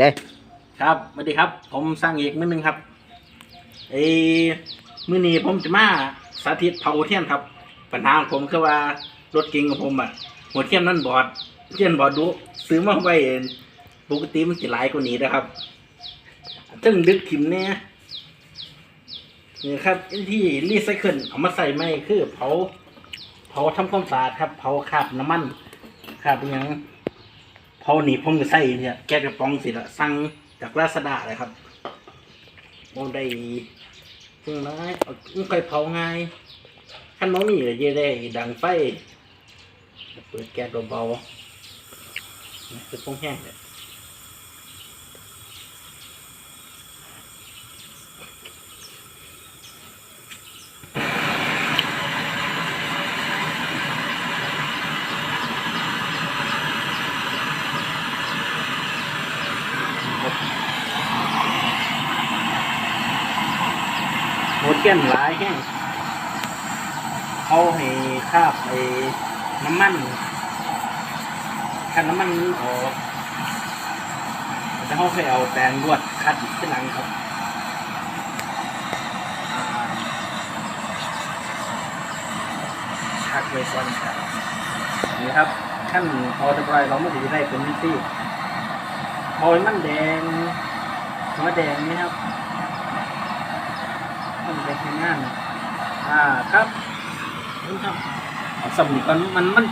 เด้ครับสวัสดีครับ ผมสร้างอีกมือหนึ่งครับเอ้มือนี้ผมจะมาสาธิตเผาเทียนครับ ปัญหาของผมคือว่ารถเก๋งของผมอะ หัวเทียนนั่นบอดเทียนบอดดุซื้อมาไว้เองปกติมันจะหลายกว่านี้นะครับจึงดึกถิ่มเนี่ยนี่ครับที่รีไซเคิลเอามาใส่ไม่คือเผาเผาทำความสะอาดครับ เผาคราบน้ำมันคราบอหยัง พอหนีผมก็ใส่เนี่ยแก๊สกระป๋องสิละสั่งจากลาซาด้าเลยครับโมได้ซึ่งร้ายเอาอุ้งไก่เผาง่ายขั้นน้องนี่เลยเยได้ดังไฟเปิดแก๊สเบาๆจะต้องแห้งเลย โหดเกี้ยนหลายแห้งเขาให้คาบไอ้น้ำมันคันน้ำมันออกจะเขาเคยเอาแปรงรวดคัดขึ้นหลังครับคัดไว้ก่อนครับนี่ครับขั้นพอจะปล่อยเราไม่ถือได้เป็นวิธีพอมันแดงหัวแดงนี่ครับ มันเป็นงาน อ่าครับนี่ครับเอาสำลีก่อนมันมัน